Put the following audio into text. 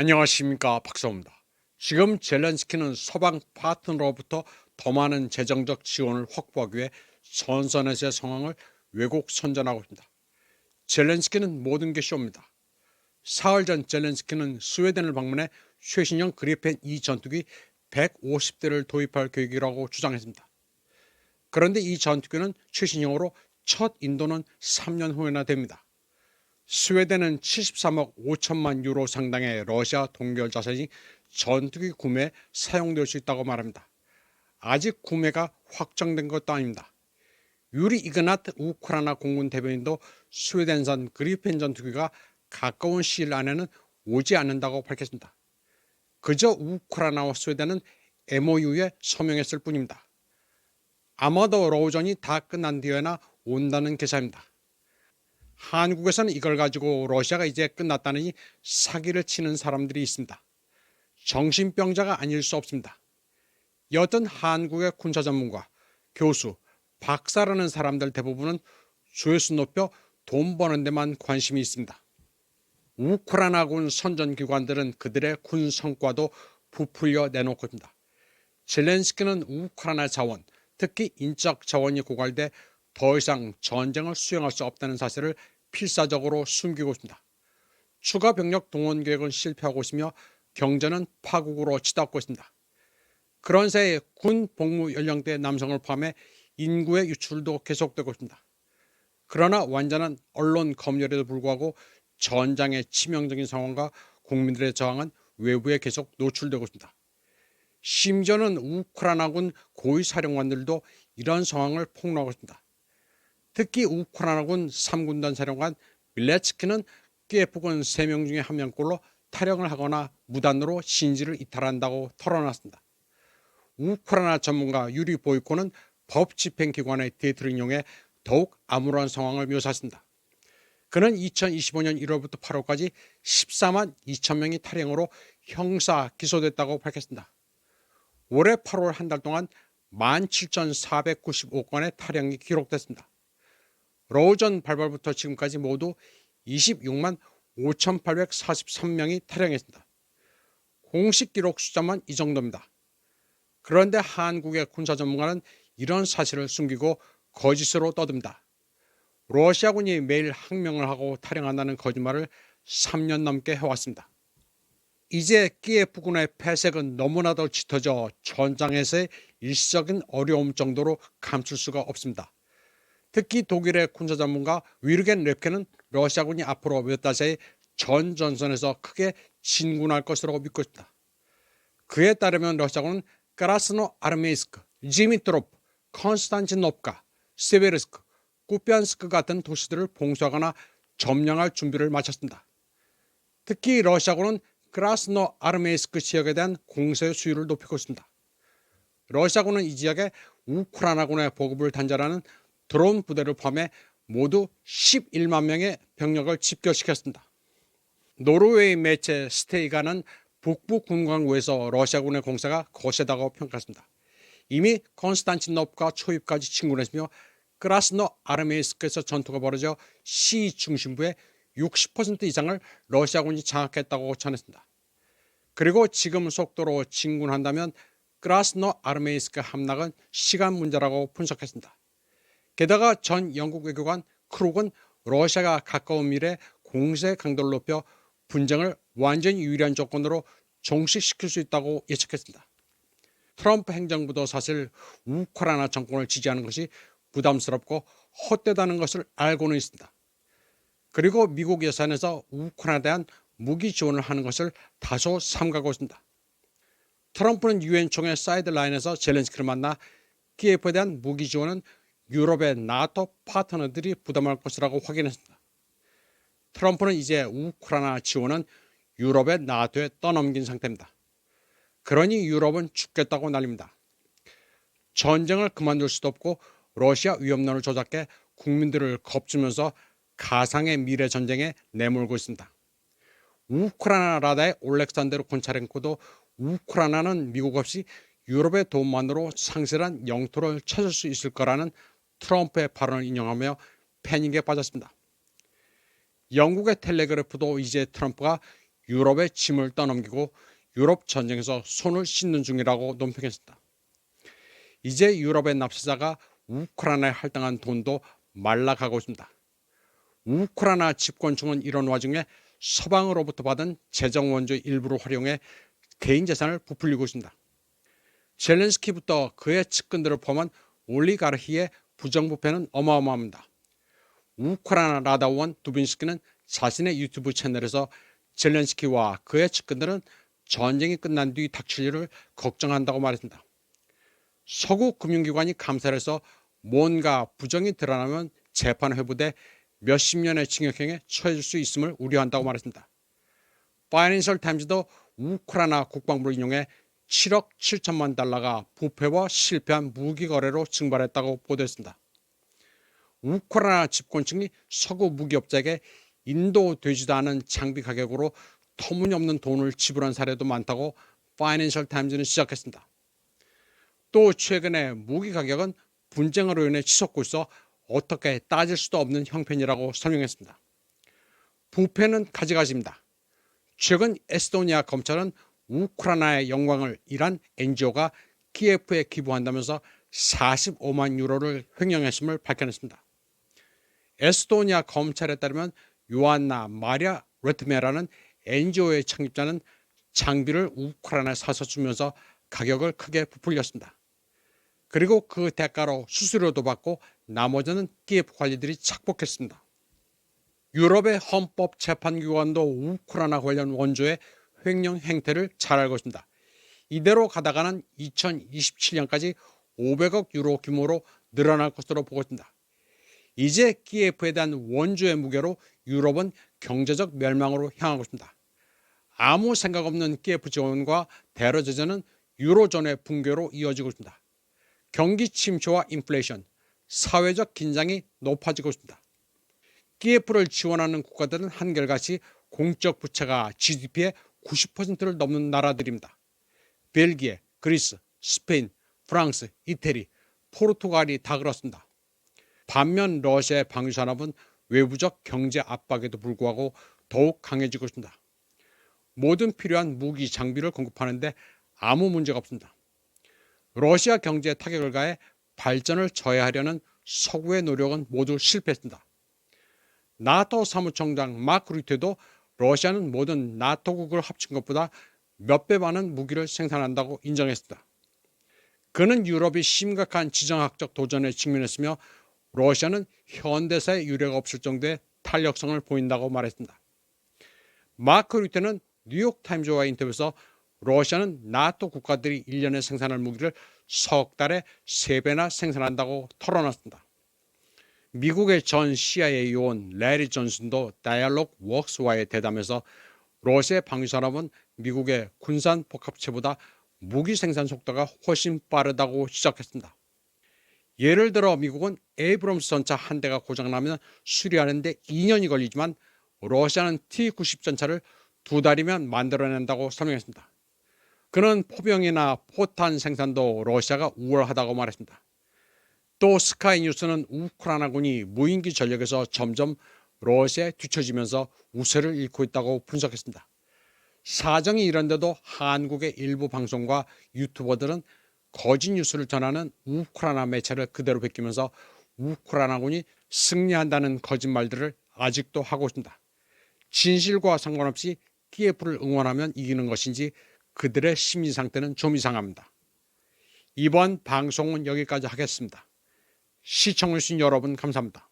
안녕하십니까 박사입니다. 지금 젤렌스키는 서방 파트너로부터 더 많은 재정적 지원을 확보하기 위해 선선에서의 상황을 왜곡 선전하고 있습니다. 젤렌스키는 모든 게 쇼입니다. 사흘 전 젤렌스키는 스웨덴을 방문해 최신형 그리펜 2 전투기 150대를 도입할 계획이라고 주장했습니다. 그런데 이 전투기는 최신형으로 첫 인도는 3년 후에나 됩니다. 스웨덴은 73억 5천만 유로 상당의 러시아 동결 자산이 전투기 구매에 사용될 수 있다고 말합니다. 아직 구매가 확정된 것도 아닙니다. 유리 이그나트 우크라이나 공군 대변인도 스웨덴산 그리펜 전투기가 가까운 시일 안에는 오지 않는다고 밝혔습니다. 그저 우크라이나와 스웨덴은 MOU에 서명했을 뿐입니다. 아마도 로우전이 다 끝난 뒤에나 온다는 계산입니다. 한국에서는 이걸 가지고 러시아가 이제 끝났다느니 사기를 치는 사람들이 있습니다. 정신병자가 아닐 수 없습니다. 여튼 한국의 군사 전문가, 교수, 박사라는 사람들 대부분은 조회수 높여 돈 버는 데만 관심이 있습니다. 우크라이나군 선전기관들은 그들의 군 성과도 부풀려 내놓고 있습니다. 젤렌스키는 우크라이나 자원, 특히 인적 자원이 고갈돼 더 이상 전쟁을 수행할 수 없다는 사실을 필사적으로 숨기고 있습니다. 추가 병력 동원 계획은 실패하고 있으며 경제는 파국으로 치닫고 있습니다. 그런 새에 군 복무 연령대 남성을 포함해 인구의 유출도 계속되고 있습니다. 그러나 완전한 언론 검열에도 불구하고 전장의 치명적인 상황과 국민들의 저항은 외부에 계속 노출되고 있습니다. 심지어는 우크라이나군 고위 사령관들도 이런 상황을 폭로하고 있습니다. 특히 우크라이나군 3군단 사령관 밀레츠키는 키예프군 3명 중에 1명꼴로 탈영을 하거나 무단으로 신지를 이탈한다고 털어놨습니다. 우크라이나 전문가 유리 보이코는 법 집행기관의 이용해 더욱 암울한 상황을 묘사했습니다. 그는 2025년 1월부터 8월까지 14만 2천 명이 탈영으로 형사 기소됐다고 밝혔습니다. 올해 8월 한 달 동안 17,495건의 탈영이 기록됐습니다. 로우전 발발부터 지금까지 모두 26만 5,843명이 탈영했습니다. 공식 기록 숫자만 이 정도입니다. 그런데 한국의 군사 전문가는 이런 사실을 숨기고 거짓으로 떠듭니다. 러시아군이 매일 항명을 하고 탈영한다는 거짓말을 3년 넘게 해왔습니다. 이제 키예프군의 폐색은 너무나도 짙어져 전장에서의 일시적인 어려움 정도로 감출 수가 없습니다. 특히 독일의 군사 전문가 위르겐 랩케는 러시아군이 앞으로 몇 달 사이 전 전선에서 크게 진군할 것이라고 믿고 있다. 그에 따르면 러시아군은 까라스노 아르메이스크, 지미트로프, 컨스탄티노프카, 세베르스크, 쿠피안스크 같은 도시들을 봉쇄하거나 점령할 준비를 마쳤습니다. 특히 러시아군은 크라스노 아르메이스크 지역에 대한 공세 수위를 높이고 있습니다. 러시아군은 이 지역에 우크라이나군의 보급을 단절하는 드론 부대를 포함해 모두 11만 명의 병력을 집결시켰습니다. 노르웨이 매체 스테이가는 북부 군광구에서 러시아군의 공세가 거세다고 평가했습니다. 이미 콘스탄티노프가 초입까지 침군했으며 크라스노 아르메이스크에서 전투가 벌어져 시 중심부의 60% 이상을 러시아군이 장악했다고 전했습니다. 그리고 지금 속도로 진군한다면 크라스노 아르메이스크 함락은 시간 문제라고 분석했습니다. 게다가 전 영국 외교관 크룩은 러시아가 가까운 미래 공세 강도를 높여 분쟁을 완전히 유리한 조건으로 종식시킬 수 있다고 예측했습니다. 트럼프 행정부도 사실 우크라이나 정권을 지지하는 것이 부담스럽고 헛되다는 것을 알고는 있습니다. 그리고 미국 예산에서 우크라이나에 대한 무기 지원을 하는 것을 다소 삼가고 있습니다. 트럼프는 유엔 총회 사이드라인에서 젤렌스키를 만나 키예프에 대한 무기 지원은 유럽의 나토 파트너들이 부담할 것이라고 확인했습니다. 트럼프는 이제 우크라이나 지원은 유럽의 나토에 떠넘긴 상태입니다. 그러니 유럽은 죽겠다고 난립니다. 전쟁을 그만둘 수도 없고 러시아 위험론을 조작해 국민들을 겁주면서 가상의 미래 전쟁에 내몰고 있습니다. 우크라이나 라다의 올렉산데르 곤차렌코도 우크라이나는 미국 없이 유럽의 도움만으로 상실한 영토를 찾을 수 있을 거라는 트럼프의 발언을 인용하며 패닉에 빠졌습니다. 영국의 텔레그래프도 이제 트럼프가 유럽의 짐을 떠넘기고 유럽 전쟁에서 손을 씻는 중이라고 논평했습니다. 이제 유럽의 납세자가 우크라이나에 할당한 돈도 말라가고 있습니다. 우크라이나 집권층은 이런 와중에 서방으로부터 받은 재정 원조 일부를 활용해 개인 재산을 부풀리고 있습니다. 젤렌스키부터 그의 측근들을 포함한 올리가르히의 부정부패는 어마어마합니다. 우크라이나 라다원 두빈스키는 자신의 유튜브 채널에서 젤렌스키와 그의 측근들은 전쟁이 끝난 뒤 닥칠 일을 걱정한다고 말했습니다. 서구 금융기관이 감사를 해서 뭔가 부정이 드러나면 재판 회부돼 몇십 년의 징역형에 처해질 수 있음을 우려한다고 말했습니다. 파이낸셜 타임즈도 우크라이나 국방부를 인용해 7억 7천만 달러가 부패와 실패한 무기 거래로 증발했다고 보도했습니다. 우크라이나 집권층이 서구 무기업자에게 인도되지도 않은 장비 가격으로 터무니없는 돈을 지불한 사례도 많다고 파이낸셜 타임즈는 지적했습니다. 또 최근에 무기 가격은 분쟁으로 인해 치솟고 있어 어떻게 따질 수도 없는 형편이라고 설명했습니다. 부패는 가지가지입니다. 최근 에스토니아 검찰은 우크라이나의 영광을 일한 NGO가 키예프에 기부한다면서 45만 유로를 횡령했음을 밝혀냈습니다. 에스토니아 검찰에 따르면 요한나 마리아 레트메라는 NGO의 창립자는 장비를 우크라이나에 사서 주면서 가격을 크게 부풀렸습니다. 그리고 그 대가로 수수료도 받고 나머지는 키예프 관리들이 착복했습니다. 유럽의 헌법재판기관도 우크라이나 관련 원조의 횡령 행태를 잘 알고 있습니다. 이대로 가다가는 2027년까지 500억 유로 규모로 늘어날 것으로 보고 있습니다. 이제 키예프에 대한 원조의 무게로 유럽은 경제적 멸망으로 향하고 있습니다. 아무 생각 없는 키예프 지원과 대러 제재는 유로존의 붕괴로 이어지고 있습니다. 경기 침체와 인플레이션, 사회적 긴장이 높아지고 있습니다. 키예프를 지원하는 국가들은 한결같이 공적 부채가 GDP의 90%를 넘는 나라들입니다. 벨기에, 그리스, 스페인, 프랑스, 이태리, 포르투갈이 다 그렇습니다. 반면 러시아의 방위 산업은 외부적 경제 압박에도 불구하고 더욱 강해지고 있습니다. 모든 필요한 무기 장비를 공급하는데 아무 문제가 없습니다. 러시아 경제에 타격을 가해 발전을 저해하려는 서구의 노력은 모두 실패했습니다. 나토 사무총장 마크 루테도 러시아는 모든 나토국을 합친 것보다 몇 배 많은 무기를 생산한다고 인정했습니다. 그는 유럽이 심각한 지정학적 도전에 직면했으며 러시아는 현대사의 유례가 없을 정도의 탄력성을 보인다고 말했습니다. 마크 루테는 뉴욕타임즈와 인터뷰에서 러시아는 나토 국가들이 1년에 생산할 무기를 석 달에 3배나 생산한다고 털어놨습니다. 미국의 전 CIA 요원 레리 존슨도 다이얼록 웍스와의 대담에서 러시아의 방위산업은 미국의 군산 복합체보다 무기 생산 속도가 훨씬 빠르다고 지적했습니다. 예를 들어 미국은 에이브럼스 전차 한 대가 고장나면 수리하는데 2년이 걸리지만 러시아는 T-90 전차를 두 달이면 만들어낸다고 설명했습니다. 그는 포병이나 포탄 생산도 러시아가 우월하다고 말했습니다. 또 스카이 뉴스는 우크라이나군이 무인기 전력에서 점점 러시아에 뒤처지면서 우세를 잃고 있다고 분석했습니다. 사정이 이런데도 한국의 일부 방송과 유튜버들은 거짓 뉴스를 전하는 우크라이나 매체를 그대로 베끼면서 우크라이나군이 승리한다는 거짓말들을 아직도 하고 있습니다. 진실과 상관없이 키예프를 응원하면 이기는 것인지 그들의 심리 상태는 좀 이상합니다. 이번 방송은 여기까지 하겠습니다. 시청해주신 여러분 감사합니다.